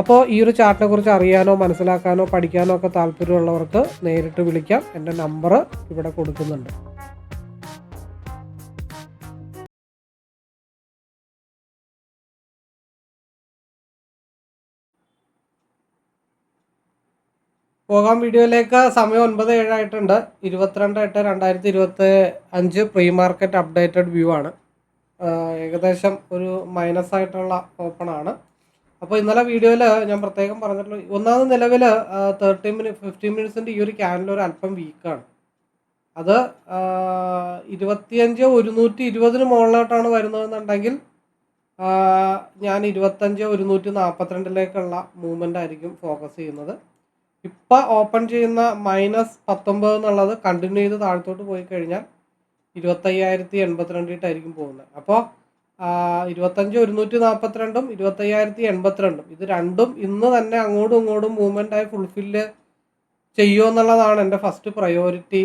അപ്പോൾ ഈ ഒരു ചാർട്ടിനെ കുറിച്ച് അറിയാനോ മനസ്സിലാക്കാനോ പഠിക്കാനോ ഒക്കെ താല്പര്യമുള്ളവർക്ക് നേരിട്ട് വിളിക്കാം. എന്റെ നമ്പർ ഇവിടെ കൊടുക്കുന്നുണ്ട്. പോകാം. വീഡിയോയിലേക്ക് സമയം ഒൻപത് ഏഴായിട്ടുണ്ട് ഇരുപത്തിരണ്ട് എട്ട് രണ്ടായിരത്തി ഇരുപത്തി അഞ്ച് പ്രീ മാർക്കറ്റ് അപ്ഡേറ്റഡ് വ്യൂ ആണ്. ഏകദേശം ഒരു മൈനസ് ആയിട്ടുള്ള ഓപ്പൺ ആണ്. അപ്പോൾ ഇന്നലെ വീഡിയോയിൽ ഞാൻ പ്രത്യേകം പറഞ്ഞിട്ടുള്ള ഒന്നാമത് നിലവിൽ തേർട്ടി മിനിറ്റ് ഫിഫ്റ്റീൻ മിനിറ്റ്സിന്റെ ഈ ഒരു ക്യാനൽ ഒരു അല്പം വീക്കാണ് അത് ഇരുപത്തിയഞ്ച് ഒരുന്നൂറ്റി ഇരുപതിന് മുകളിലോട്ടാണ് വരുന്നതെന്നുണ്ടെങ്കിൽ ഞാൻ ഇരുപത്തഞ്ച് ഒരുന്നൂറ്റി നാൽപ്പത്തിരണ്ടിലേക്കുള്ള മൂവ്മെന്റ് ആയിരിക്കും ഫോക്കസ് ചെയ്യുന്നത്. ഇപ്പം ഓപ്പൺ ചെയ്യുന്ന മൈനസ് പത്തൊമ്പത് എന്നുള്ളത് കണ്ടിന്യൂ ചെയ്ത് താഴത്തോട്ട് പോയി കഴിഞ്ഞാൽ ഇരുപത്തയ്യായിരത്തി എൺപത്തിരണ്ടിട്ടായിരിക്കും പോകുന്നത്. അപ്പോൾ ഇരുപത്തഞ്ച് ഒരുന്നൂറ്റി നാൽപ്പത്തിരണ്ടും ഇരുപത്തയ്യായിരത്തി എൺപത്തിരണ്ടും. ഇത് രണ്ടും ഇന്ന് തന്നെ അങ്ങോട്ടും ഇങ്ങോട്ടും മൂവ്മെന്റ് ആയി ഫുൾഫില്ല് ചെയ്യുമോ എന്നുള്ളതാണ് എന്റെ ഫസ്റ്റ് പ്രയോറിറ്റി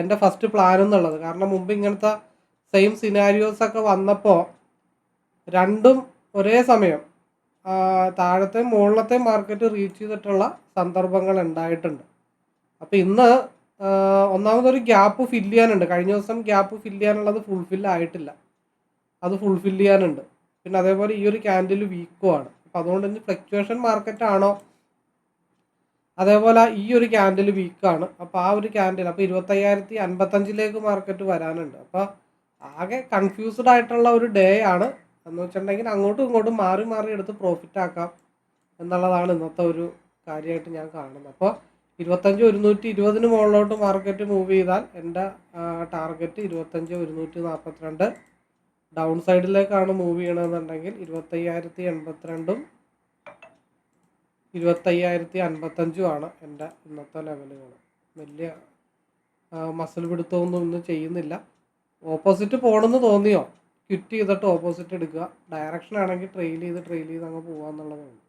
എന്റെ ഫസ്റ്റ് പ്ലാൻ എന്നുള്ളത്. കാരണം മുമ്പ് ഇങ്ങനത്തെ സെയിം സിനാരിയോസ് ഒക്കെ വന്നപ്പോൾ രണ്ടും ഒരേ സമയം താഴത്തെ മുകളിലത്തെ മാർക്കറ്റ് റീച്ച് ചെയ്തിട്ടുള്ള സന്ദർഭങ്ങൾ ഉണ്ടായിട്ടുണ്ട്. അപ്പോൾ ഇന്ന് ഒന്നാമതൊരു ഗ്യാപ്പ് ഫില്ല് ചെയ്യാനുണ്ട്. കഴിഞ്ഞ ദിവസം ഗ്യാപ്പ് ഫില്ല് ചെയ്യാനുള്ളത് ഫുൾഫിൽ ആയിട്ടില്ല. അത് ഫുൾഫിൽ ചെയ്യാനുണ്ട്. പിന്നെ അതേപോലെ ഈ ഒരു ക്യാൻഡിൽ വീക്കും ആണ്. അപ്പം അതുകൊണ്ട് തന്നെ ഫ്ലക്ച്വേഷൻ മാർക്കറ്റ് ആണോ? അതേപോലെ ഈ ഒരു ക്യാൻഡിൽ വീക്കാണ് അപ്പോൾ ആ ഒരു ക്യാൻഡിൽ അപ്പോൾ ഇരുപത്തയ്യായിരത്തി അൻപത്തഞ്ചിലേക്ക് മാർക്കറ്റ് വരാനുണ്ട്. അപ്പോൾ ആകെ കൺഫ്യൂസ്ഡ് ആയിട്ടുള്ള ഒരു ഡേ ആണ്. എന്ന് വെച്ചിട്ടുണ്ടെങ്കിൽ അങ്ങോട്ടും ഇങ്ങോട്ടും മാറി മാറി എടുത്ത് പ്രോഫിറ്റ് ആക്കാം എന്നുള്ളതാണ് ഇന്നത്തെ ഒരു കാര്യമായിട്ട് ഞാൻ കാണുന്നത്. അപ്പോൾ ഇരുപത്തഞ്ച് ഒരുന്നൂറ്റി ഇരുപതിന് മുകളിലോട്ട് മാർക്കറ്റ് മൂവ് ചെയ്താൽ എന്റെ ടാർഗറ്റ് ഇരുപത്തഞ്ച് ഒരുന്നൂറ്റി നാൽപ്പത്തിരണ്ട് ഡൗൺ സൈഡിലേക്കാണ് മൂവ് ചെയ്യണമെന്നുണ്ടെങ്കിൽ ഇരുപത്തയ്യായിരത്തി എൺപത്തിരണ്ടും ഇരുപത്തയ്യായിരത്തി അൻപത്തഞ്ചും ആണ് എന്റെ ഇന്നത്തെ ലെവലുകൾ. വലിയ മസിൽ പിടുത്തമൊന്നും ഇന്ന് ചെയ്യുന്നില്ല. ഓപ്പോസിറ്റ് പോകണമെന്ന് തോന്നിയോ? ക്വിറ്റ് ചെയ്തിട്ട് ഓപ്പോസിറ്റ് എടുക്കുക. ഡയറക്ഷൻ ആണെങ്കിൽ ട്രെയിൽ ചെയ്ത് ട്രെയിൽ ചെയ്ത് അങ്ങ് പോകാമെന്നുള്ളതാണ്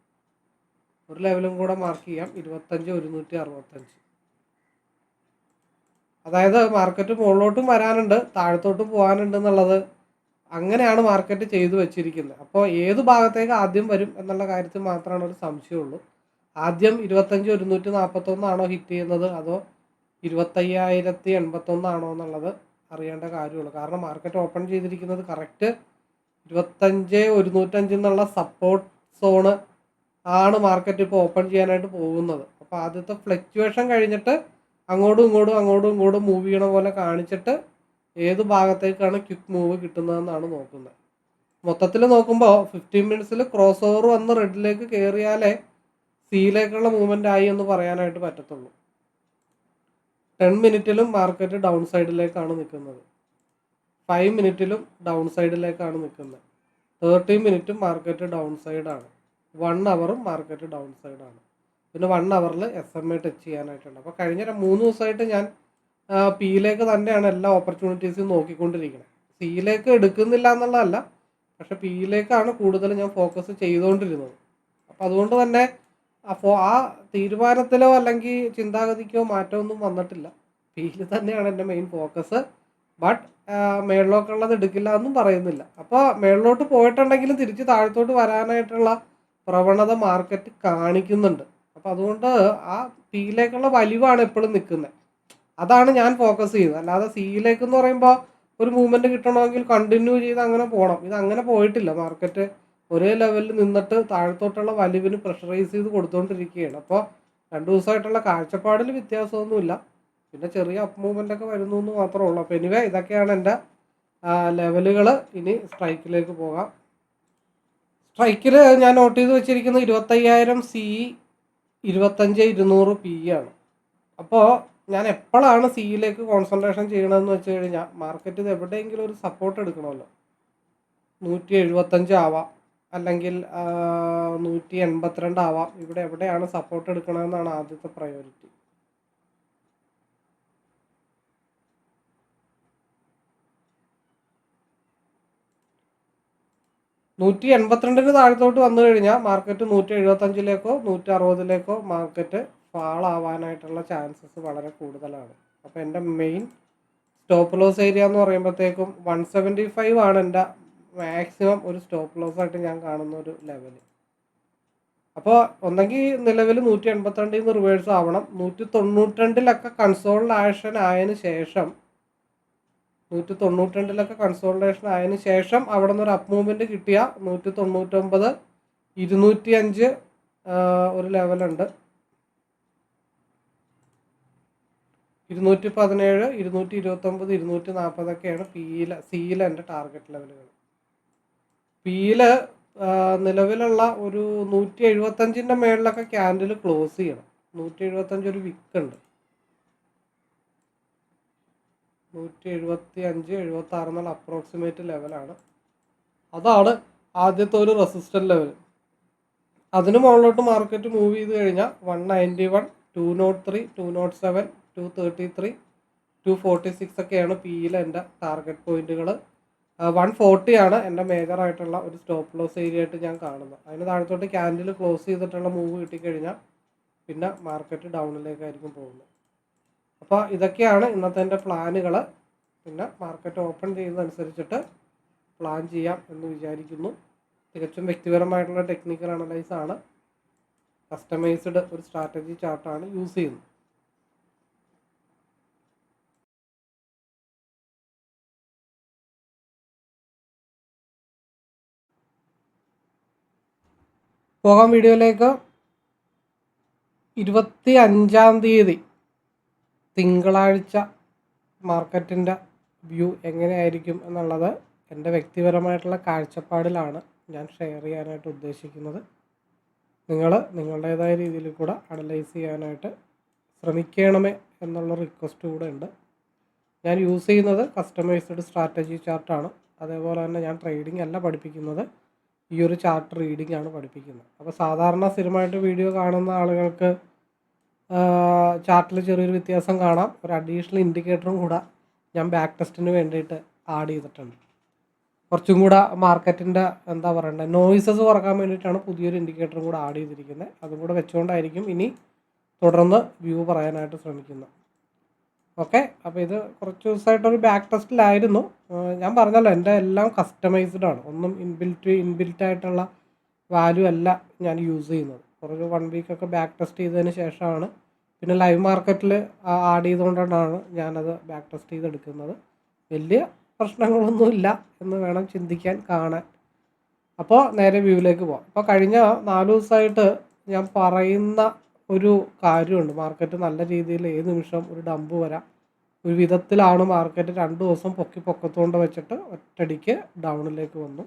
ഒരു ലെവലും കൂടെ മാർക്ക് ചെയ്യാം. ഇരുപത്തഞ്ച് ഒരുന്നൂറ്റി അറുപത്തഞ്ച് അതായത് മാർക്കറ്റ് മുകളിലോട്ടും വരാനുണ്ട് താഴത്തോട്ടും പോകാനുണ്ട് എന്നുള്ളത് അങ്ങനെയാണ് മാർക്കറ്റ് ചെയ്തു വെച്ചിരിക്കുന്നത്. അപ്പോൾ ഏത് ഭാഗത്തേക്ക് ആദ്യം വരും എന്നുള്ള കാര്യത്തിൽ മാത്രമാണ് ഒരു സംശയമുള്ളൂ. ആദ്യം ഇരുപത്തഞ്ച് ഒരുന്നൂറ്റി നാൽപ്പത്തൊന്നാണോ ഹിറ്റ് ചെയ്യുന്നത്? അതോ ഇരുപത്തയ്യായിരത്തി എൺപത്തൊന്നാണോ എന്നുള്ളത് അറിയേണ്ട കാര്യമുള്ളൂ. കാരണം മാർക്കറ്റ് ഓപ്പൺ ചെയ്തിരിക്കുന്നത് കറക്റ്റ് ഇരുപത്തഞ്ച് ഒരുന്നൂറ്റഞ്ച് എന്നുള്ള സപ്പോർട്ട് സോണ് ആണ് മാർക്കറ്റ് ഇപ്പോൾ ഓപ്പൺ ചെയ്യാനായിട്ട് പോകുന്നത്. അപ്പോൾ ആദ്യത്തെ ഫ്ലക്ച്വേഷൻ കഴിഞ്ഞിട്ട് അങ്ങോട്ടും ഇങ്ങോട്ടും അങ്ങോട്ടും ഇങ്ങോട്ടും മൂവ് ചെയ്യണ പോലെ കാണിച്ചിട്ട് ഏത് ഭാഗത്തേക്കാണ് ക്വിക്ക് മൂവ് കിട്ടുന്നതെന്നാണ് നോക്കുന്നത്. മൊത്തത്തിൽ നോക്കുമ്പോൾ ഫിഫ്റ്റീൻ മിനിറ്റ്സിൽ ക്രോസ് ഓവർ വന്ന് റെഡിലേക്ക് കയറിയാലേ സിയിലേക്കുള്ള മൂവ്മെന്റ് ആയി എന്ന് പറയാനായിട്ട് പറ്റത്തുള്ളൂ. ടെൻ മിനിറ്റിലും മാർക്കറ്റ് ഡൗൺ സൈഡിലേക്കാണ് നിൽക്കുന്നത്. ഫൈവ് മിനിറ്റിലും ഡൗൺ സൈഡിലേക്കാണ് നിൽക്കുന്നത്. തേർട്ടി മിനിറ്റും മാർക്കറ്റ് ഡൗൺ സൈഡാണ് വൺ അവറും മാർക്കറ്റ് ഡൗൺ സൈഡാണ് പിന്നെ വൺ അവറിൽ എസ് എം ഐ ടച്ച് ചെയ്യാനായിട്ടുണ്ട്. അപ്പോൾ കഴിഞ്ഞ മൂന്ന് ദിവസമായിട്ട് ഞാൻ പിയിലേക്ക് തന്നെയാണ് എല്ലാ ഓപ്പർച്യൂണിറ്റീസും നോക്കിക്കൊണ്ടിരിക്കുന്നത്. സിയിലേക്ക് എടുക്കുന്നില്ല എന്നുള്ളതല്ല പക്ഷെ പിയിലേക്കാണ് കൂടുതൽ ഞാൻ ഫോക്കസ് ചെയ്തുകൊണ്ടിരുന്നത്. അപ്പം അതുകൊണ്ട് തന്നെ അപ്പോൾ ആ തീരുമാനത്തിലോ അല്ലെങ്കിൽ ചിന്താഗതിക്കോ മാറ്റമൊന്നും വന്നിട്ടില്ല. പിയിൽ തന്നെയാണ് എന്റെ മെയിൻ ഫോക്കസ് ബട്ട് മേളിലോട്ടുള്ളത് എടുക്കില്ല എന്നും പറയുന്നില്ല. അപ്പോൾ മേളിലോട്ട് പോയിട്ടുണ്ടെങ്കിലും തിരിച്ച് താഴത്തോട്ട് വരാനായിട്ടുള്ള പ്രവണത മാർക്കറ്റ് കാണിക്കുന്നുണ്ട്. അപ്പോൾ അതുകൊണ്ട് ആ പിയിലേക്കുള്ള വലിവാണ് എപ്പോഴും നിൽക്കുന്നത്. അതാണ് ഞാൻ ഫോക്കസ് ചെയ്യുന്നത് അല്ലാതെ സിയിലേക്ക് എന്ന് പറയുമ്പോൾ ഒരു മൂവ്മെന്റ് കിട്ടണമെങ്കിൽ കണ്ടിന്യൂ ചെയ്ത് അങ്ങനെ പോകണം ഇത് അങ്ങനെ പോയിട്ടില്ല. മാർക്കറ്റ് ഒരേ ലെവലിൽ നിന്നിട്ട് താഴത്തോട്ടുള്ള വലിവിന് പ്രഷറൈസ് ചെയ്ത് കൊടുത്തുകൊണ്ടിരിക്കുകയാണ് അപ്പോൾ രണ്ട് ദിവസമായിട്ടുള്ള കാഴ്ചപ്പാടിൽ വ്യത്യാസമൊന്നുമില്ല. പിന്നെ ചെറിയ അപ്പ് മൂവ്മെന്റ് ഒക്കെ വരുന്നു എന്ന് മാത്രമേ ഉള്ളൂ. അപ്പോൾ എനിവേ ഇതൊക്കെയാണ് എന്റെ ലെവലുകൾ ഇനി സ്ട്രൈക്കിലേക്ക് പോകാം. സ്ട്രൈക്കിൽ ഞാൻ നോട്ട് ചെയ്ത് വെച്ചിരിക്കുന്നത് ഇരുപത്തയ്യായിരം സി ഇരുപത്തഞ്ച് ഇരുന്നൂറ് പി ആണ്. അപ്പോൾ ഞാൻ എപ്പോഴാണ് സിയിലേക്ക് കോൺസെൻട്രേഷൻ ചെയ്യണമെന്ന് വെച്ച് കഴിഞ്ഞാൽ മാർക്കറ്റ് എവിടെയെങ്കിലും ഒരു സപ്പോർട്ട് എടുക്കണമല്ലോ. നൂറ്റി എഴുപത്തഞ്ച് ആവാം. അല്ലെങ്കിൽ നൂറ്റി എൺപത്തിരണ്ട് ആവാം. ഇവിടെ എവിടെയാണ് സപ്പോർട്ട് എടുക്കണമെന്നാണ് ആദ്യത്തെ പ്രയോറിറ്റി നൂറ്റി എൺപത്തിരണ്ടിന് താഴത്തോട്ട് വന്നു കഴിഞ്ഞാൽ മാർക്കറ്റ് നൂറ്റി എഴുപത്തഞ്ചിലേക്കോ നൂറ്റി അറുപതിലേക്കോ മാർക്കറ്റ് ഫാൾ ആവാനായിട്ടുള്ള ചാൻസസ് വളരെ കൂടുതലാണ്. അപ്പോൾ എന്റെ മെയിൻ സ്റ്റോപ്പ് ലോസ് ഏരിയ എന്ന് പറയുമ്പോഴത്തേക്കും വൺ സെവന്റി ഫൈവ് ആണ് എന്റെ മാക്സിമം ഒരു സ്റ്റോപ്പ് ലോസ് ആയിട്ട് ഞാൻ കാണുന്ന ഒരു ലെവൽ അപ്പോൾ ഒന്നെങ്കിൽ നിലവിൽ നൂറ്റി എൺപത്തിരണ്ടിൽ നിന്ന് റിവേഴ്സ് ആവണം. നൂറ്റി തൊണ്ണൂറ്റിരണ്ടിലൊക്കെ കൺസോൾഡേഷൻ ആയതിനു ശേഷം നൂറ്റി തൊണ്ണൂറ്റിരണ്ടിലൊക്കെ കൺസോൾട്ടേഷൻ ആയതിന് ശേഷം അവിടെ നിന്ന് ഒരു അപ്പ് മൂവ്മെന്റ് കിട്ടിയ നൂറ്റി തൊണ്ണൂറ്റൊമ്പത് ഇരുന്നൂറ്റി അഞ്ച് ഒരു ലെവലുണ്ട് ഇരുന്നൂറ്റി പതിനേഴ് ഇരുന്നൂറ്റി ഇരുപത്തൊമ്പത് ഇരുന്നൂറ്റി നാൽപ്പതൊക്കെയാണ് പിയില സിയിലെ എന്റെ ടാർഗറ്റ് ലെവലുകൾ പിയിൽ നിലവിലുള്ള ഒരു നൂറ്റി എഴുപത്തഞ്ചിന്റെ മേളിലൊക്കെ ക്യാൻഡിൽ ക്ലോസ് ചെയ്യണം. നൂറ്റി എഴുപത്തഞ്ച് ഒരു വിക്ക് ഉണ്ട്. നൂറ്റി എഴുപത്തി അഞ്ച് എഴുപത്തി ആറ് എന്നുള്ള അപ്രോക്സിമേറ്റ് ലെവലാണ് അതാണ് ആദ്യത്തെ ഒരു റെസിസ്റ്റന്റ് ലെവൽ അതിന് മുകളിലോട്ട് മാർക്കറ്റ് മൂവ് ചെയ്ത് കഴിഞ്ഞാൽ one ninety one two nought three two nought seven two thirty three two forty six ഒക്കെയാണ് പി യിലെ എന്റെ ടാർഗറ്റ് പോയിന്റുകൾ വൺ ഫോർട്ടി ആണ് എന്റെ മേജർ ആയിട്ടുള്ള ഒരു സ്റ്റോപ്പ് ലോസ് ഏരിയ ആയിട്ട് ഞാൻ കാണുന്നത്. അതിന് താഴത്തോട്ട് ക്യാൻഡിൽ ക്ലോസ് ചെയ്തിട്ടുള്ള മൂവ് കിട്ടിക്കഴിഞ്ഞാൽ പിന്നെ മാർക്കറ്റ് ഡൗണിലേക്കായിരിക്കും പോകുന്നത്. അപ്പോൾ ഇതൊക്കെയാണ് ഇന്നത്തെ എന്റെ പ്ലാനുകൾ പിന്നെ മാർക്കറ്റ് ഓപ്പൺ ചെയ്യുന്നതനുസരിച്ചിട്ട് പ്ലാൻ ചെയ്യാം എന്ന് വിചാരിക്കുന്നു. തികച്ചും വ്യക്തിപരമായിട്ടുള്ള ടെക്നിക്കൽ അനലൈസ് ആണ്. കസ്റ്റമൈസ്ഡ് ഒരു സ്ട്രാറ്റജി ചാർട്ടാണ് യൂസ് ചെയ്യുന്നത്. പോകാം വീഡിയോയിലേക്ക്. ഇരുപത്തി അഞ്ചാം തീയതി തിങ്കളാഴ്ച മാർക്കറ്റിന്റെ വ്യൂ എങ്ങനെയായിരിക്കും എന്നുള്ളത് എന്റെ വ്യക്തിപരമായിട്ടുള്ള കാഴ്ചപ്പാടിലാണ് ഞാൻ ഷെയർ ചെയ്യാനായിട്ട് ഉദ്ദേശിക്കുന്നത്. നിങ്ങൾ നിങ്ങളുടേതായ രീതിയിൽ കൂടെ അനലൈസ് ചെയ്യാനായിട്ട് ശ്രമിക്കണമേ എന്നുള്ള റിക്വസ്റ്റ് കൂടെ ഉണ്ട്. ഞാൻ യൂസ് ചെയ്യുന്നത് കസ്റ്റമൈസ്ഡ് സ്ട്രാറ്റജി ചാർട്ടാണ് അതേപോലെ തന്നെ ഞാൻ ട്രേഡിംഗ് അല്ല പഠിപ്പിക്കുന്നത്. ഈ ഒരു ചാർട്ട് റീഡിംഗ് ആണ് പഠിപ്പിക്കുന്നത്. അപ്പോൾ സാധാരണ സ്ഥിരമായിട്ട് വീഡിയോ കാണുന്ന ആളുകൾക്ക് ചാർട്ടിൽ ചെറിയൊരു വ്യത്യാസം കാണാം. ഒരു അഡീഷണൽ ഇൻഡിക്കേറ്ററും കൂടെ ഞാൻ ബാക്ക് ടെസ്റ്റിന് വേണ്ടിയിട്ട് ആഡ് ചെയ്തിട്ടുണ്ട്. കുറച്ചും കൂടെ മാർക്കറ്റിന്റെ എന്താ പറയണ്ടത് നോയിസസ് കുറയ്ക്കാൻ വേണ്ടിയിട്ടാണ് പുതിയൊരു ഇൻഡിക്കേറ്ററും കൂടെ ആഡ് ചെയ്തിരിക്കുന്നത്. അതും കൂടെ വെച്ചുകൊണ്ടായിരിക്കും ഇനി തുടർന്ന് വ്യൂ പറയാനായിട്ട് ശ്രമിക്കുന്നത്. ഓക്കെ അപ്പോൾ ഇത് കുറച്ച് ദിവസമായിട്ടൊരു ബാക്ക് ടെസ്റ്റിലായിരുന്നു ഞാൻ പറഞ്ഞല്ലോ എന്റെ എല്ലാം കസ്റ്റമൈസ്ഡ് ആണ്. ഒന്നും ഇൻബിൽറ്റ് ഇൻബിൽറ്റ് ആയിട്ടുള്ള വാല്യൂ അല്ല ഞാൻ യൂസ് ചെയ്യുന്നത്. കുറച്ച് വൺ വീക്കൊക്കെ ബാക്ക് ടെസ്റ്റ് ചെയ്തതിന് ശേഷമാണ്. പിന്നെ ലൈവ് മാർക്കറ്റിൽ ആഡ് ചെയ്തുകൊണ്ടാണ് ഞാനത് ബാക്ക് ടെസ്റ്റ് ചെയ്തെടുക്കുന്നത്. വലിയ പ്രശ്നങ്ങളൊന്നുമില്ല എന്ന് വേണം ചിന്തിക്കാൻ കാണാൻ. അപ്പോൾ നേരെ വ്യൂവിലേക്ക് പോകാം അപ്പോൾ കഴിഞ്ഞ നാല് ദിവസമായിട്ട് ഞാൻ പറയുന്ന ഒരു കാര്യമുണ്ട്. മാർക്കറ്റ് നല്ല രീതിയിൽ ഏത് നിമിഷം ഒരു ഡമ്പ് വരാം. ഒരു വിധത്തിലാണ് മാർക്കറ്റ് രണ്ട് ദിവസം പൊക്കി പൊക്കത്തുകൊണ്ട് വെച്ചിട്ട് ഒറ്റടിക്ക് ഡൗണിലേക്ക് വന്നു.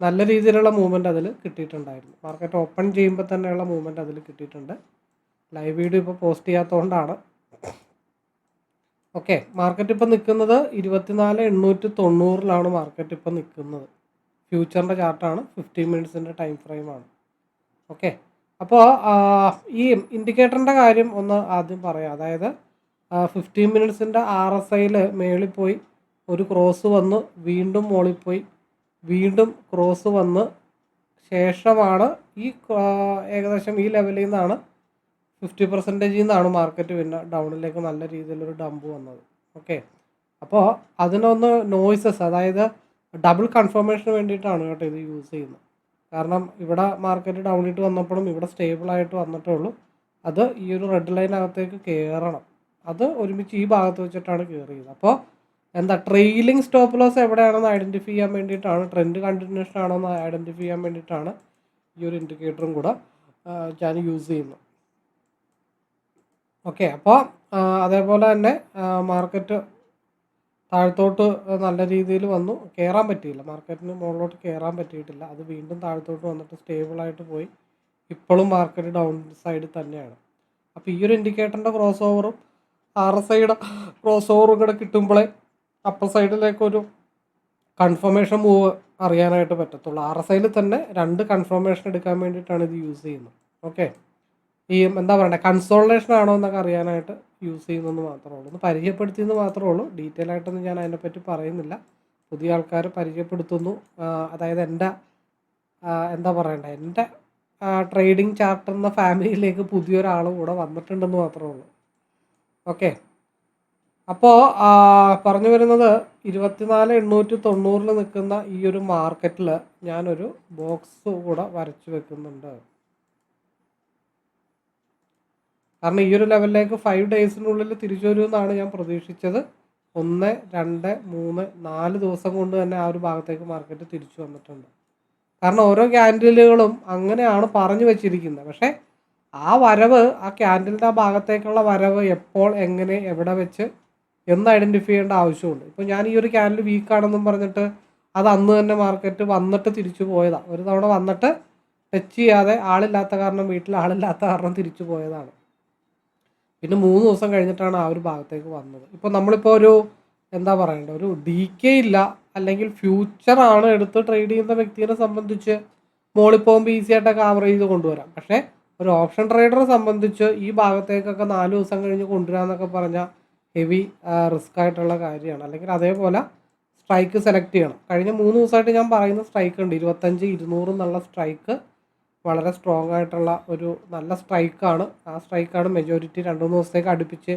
നല്ല രീതിയിലുള്ള മൂവ്മെന്റ് അതിൽ കിട്ടിയിട്ടുണ്ടായിരുന്നു. മാർക്കറ്റ് ഓപ്പൺ ചെയ്യുമ്പോൾ തന്നെയുള്ള മൂവ്മെന്റ് അതിൽ കിട്ടിയിട്ടുണ്ട്. ലൈവ് വീഡിയോ ഇപ്പോൾ പോസ്റ്റ് ചെയ്യാത്തതുകൊണ്ടാണ് ഓക്കെ മാർക്കറ്റ് ഇപ്പോൾ നിൽക്കുന്നത് ഇരുപത്തിനാല് എണ്ണൂറ്റി തൊണ്ണൂറിലാണ് മാർക്കറ്റ് ഇപ്പോൾ നിൽക്കുന്നത് ഫ്യൂച്ചറിന്റെ ചാർട്ടാണ് ഫിഫ്റ്റീൻ മിനിറ്റ്സിന്റെ ടൈം ഫ്രെയിമാണ് ഓക്കെ അപ്പോൾ ഈ ഇൻഡിക്കേറ്ററിന്റെ കാര്യം ഒന്ന് ആദ്യം പറയാം. അതായത് ഫിഫ്റ്റീൻ മിനിറ്റ്സിന്റെ ആർ എസ് ഐയിൽ മേളിൽ പോയി ഒരു ക്രോസ് വന്ന് വീണ്ടും മുകളിൽ പോയി വീണ്ടും ക്രോസ് വന്ന് ശേഷമാണ് ഈ ഏകദേശം ഈ ലെവലിൽ നിന്നാണ് ഫിഫ്റ്റി പെർസെന്റേജിൽ നിന്നാണ് മാർക്കറ്റ് പിന്നെ ഡൗണിലേക്ക് നല്ല രീതിയിലൊരു ഡമ്പ് വന്നത്. ഓക്കെ അപ്പോൾ അതിനൊന്ന് നോയ്സസ് അതായത് ഡബിൾ കൺഫർമേഷന് വേണ്ടിയിട്ടാണ് കേട്ടോ ഇത് യൂസ് ചെയ്യുന്നത്. കാരണം ഇവിടെ മാർക്കറ്റ് ഡൗൺ ഡൗണിട്ട് വന്നപ്പോഴും ഇവിടെ സ്റ്റേബിളായിട്ട് വന്നിട്ടേ ഉള്ളൂ. അത് ഈ ഒരു റെഡ് ലൈനകത്തേക്ക് കയറണം അത് ഒരുമിച്ച് ഈ ഭാഗത്ത് വെച്ചിട്ടാണ് കയറിയത് അപ്പോൾ എന്താ ട്രെയിലിംഗ് സ്റ്റോപ്പ് ലോസ് എവിടെയാണെന്ന് ഐഡന്റിഫൈ ചെയ്യാൻ വേണ്ടിയിട്ടാണ് ട്രെൻഡ് കണ്ടിന്യൂഷൻ ആണോ എന്ന് ഐഡന്റിഫൈ ചെയ്യാൻ വേണ്ടിയിട്ടാണ് ഈ ഒരു ഇൻഡിക്കേറ്ററും കൂടെ ഞാൻ യൂസ് ചെയ്യുന്നത്. ഓക്കെ അപ്പോൾ അതേപോലെ തന്നെ മാർക്കറ്റ് താഴത്തോട്ട് നല്ല രീതിയിൽ വന്നു. കയറാൻ പറ്റിയില്ല. മാർക്കറ്റിന് മുകളിലോട്ട് കയറാൻ പറ്റിയിട്ടില്ല. അത് വീണ്ടും താഴത്തോട്ട് വന്നിട്ട് സ്റ്റേബിളായിട്ട് പോയി. ഇപ്പോഴും മാർക്കറ്റ് ഡൗൺ സൈഡിൽ തന്നെയാണ്. അപ്പോൾ ഈ ഒരു ഇൻഡിക്കേറ്ററിന്റെ ക്രോസ് ഓവറും ആർ എസ് ഐയുടെ ക്രോസ് ഓവറും കൂടെ കിട്ടുമ്പോഴേ അപ്പർ സൈഡിലേക്കൊരു കൺഫർമേഷൻ മൂവ് അറിയാനായിട്ട് പറ്റത്തുള്ളൂ. ആർ എസ് ഐയിൽ തന്നെ രണ്ട് കൺഫർമേഷൻ എടുക്കാൻ വേണ്ടിയിട്ടാണ് ഇത് യൂസ് ചെയ്യുന്നത്. ഓക്കെ ഈ എന്താ പറയുക കൺസോൾട്ടേഷൻ ആണോ എന്നൊക്കെ അറിയാനായിട്ട് യൂസ് ചെയ്യുന്നെന്ന് മാത്രമേ ഉള്ളൂ. ഒന്ന് പരിചയപ്പെടുത്തിയെന്ന് മാത്രമേ ഉള്ളൂ. ഡീറ്റെയിൽ ആയിട്ടൊന്നും ഞാൻ അതിനെപ്പറ്റി പറയുന്നില്ല. പുതിയ ആൾക്കാർ പരിചയപ്പെടുത്തുന്നു. അതായത് എന്റെ എന്താ പറയണ്ട എന്റെ ട്രേഡിംഗ് ചാർട്ടർ എന്ന ഫാമിലിയിലേക്ക് പുതിയൊരാൾ കൂടെ വന്നിട്ടുണ്ടെന്ന് മാത്രമേ ഉള്ളൂ. ഓക്കെ അപ്പോൾ പറഞ്ഞു വരുന്നത് ഇരുപത്തിനാല് എണ്ണൂറ്റി തൊണ്ണൂറിൽ നിൽക്കുന്ന ഈ ഒരു മാർക്കറ്റിൽ ഞാനൊരു ബോക്സ് കൂടെ വരച്ചു വെക്കുന്നുണ്ട്. കാരണം ഈ ഒരു ലെവലിലേക്ക് ഫൈവ് ഡേയ്സിനുള്ളിൽ തിരിച്ചു വരുമെന്നാണ് ഞാൻ പ്രതീക്ഷിച്ചത്. ഒന്ന് രണ്ട് മൂന്ന് നാല് ദിവസം കൊണ്ട് തന്നെ ആ ഒരു ഭാഗത്തേക്ക് മാർക്കറ്റ് തിരിച്ചു വന്നിട്ടുണ്ട്. കാരണം ഓരോ ക്യാൻഡിലുകളും അങ്ങനെയാണ് പറഞ്ഞു വെച്ചിരിക്കുന്നത്. പക്ഷേ ആ വരവ് ആ ക്യാൻഡിലിന്റെ ആ ഭാഗത്തേക്കുള്ള വരവ് എപ്പോൾ എങ്ങനെ എവിടെ വെച്ച് എന്ന് ഐഡന്റിഫൈ ചെയ്യേണ്ട ആവശ്യമുണ്ട്. ഇപ്പോൾ ഞാൻ ഈ ഒരു ക്യാൻഡിൽ വീക്കാണെന്നും പറഞ്ഞിട്ട് അത് അന്ന് തന്നെ മാർക്കറ്റ് വന്നിട്ട് തിരിച്ചു പോയതാണ് ഒരു തവണ വന്നിട്ട് ടച്ച് ചെയ്യാതെ ആളില്ലാത്ത കാരണം വീട്ടിൽ ആളില്ലാത്ത കാരണം തിരിച്ചു പോയതാണ്. പിന്നെ മൂന്ന് ദിവസം കഴിഞ്ഞിട്ടാണ് ആ ഒരു ഭാഗത്തേക്ക് വന്നത്. ഇപ്പോൾ നമ്മളിപ്പോൾ ഒരു എന്താ പറയണ്ടേ ഒരു ഡി കെ ഇല്ല അല്ലെങ്കിൽ ഫ്യൂച്ചർ ആണ് എടുത്ത് ട്രേഡ് ചെയ്യുന്ന വ്യക്തിയെ സംബന്ധിച്ച് മോളിൽ പോകുമ്പോൾ ഈസി ആയിട്ടൊക്കെ ആവറേജ് ചെയ്ത് കൊണ്ടുവരാം. പക്ഷേ ഒരു ഓപ്ഷൻ ട്രേഡറെ സംബന്ധിച്ച് ഈ ഭാഗത്തേക്കൊക്കെ നാല് ദിവസം കഴിഞ്ഞ് കൊണ്ടുവരാമെന്നൊക്കെ പറഞ്ഞാൽ ഹെവി റിസ്ക് ആയിട്ടുള്ള കാര്യമാണ്. അല്ലെങ്കിൽ അതേപോലെ സ്ട്രൈക്ക് സെലക്ട് ചെയ്യണം. കഴിഞ്ഞ മൂന്ന് ദിവസമായിട്ട് ഞാൻ പറയുന്ന സ്ട്രൈക്ക് ഉണ്ട്. ഇരുപത്തഞ്ച് ഇരുന്നൂറ് എന്നുള്ള സ്ട്രൈക്ക് വളരെ സ്ട്രോങ് ആയിട്ടുള്ള ഒരു നല്ല സ്ട്രൈക്കാണ് ആ സ്ട്രൈക്കാണ് മെജോറിറ്റി രണ്ട് മൂന്ന് ദിവസത്തേക്ക് അടുപ്പിച്ച്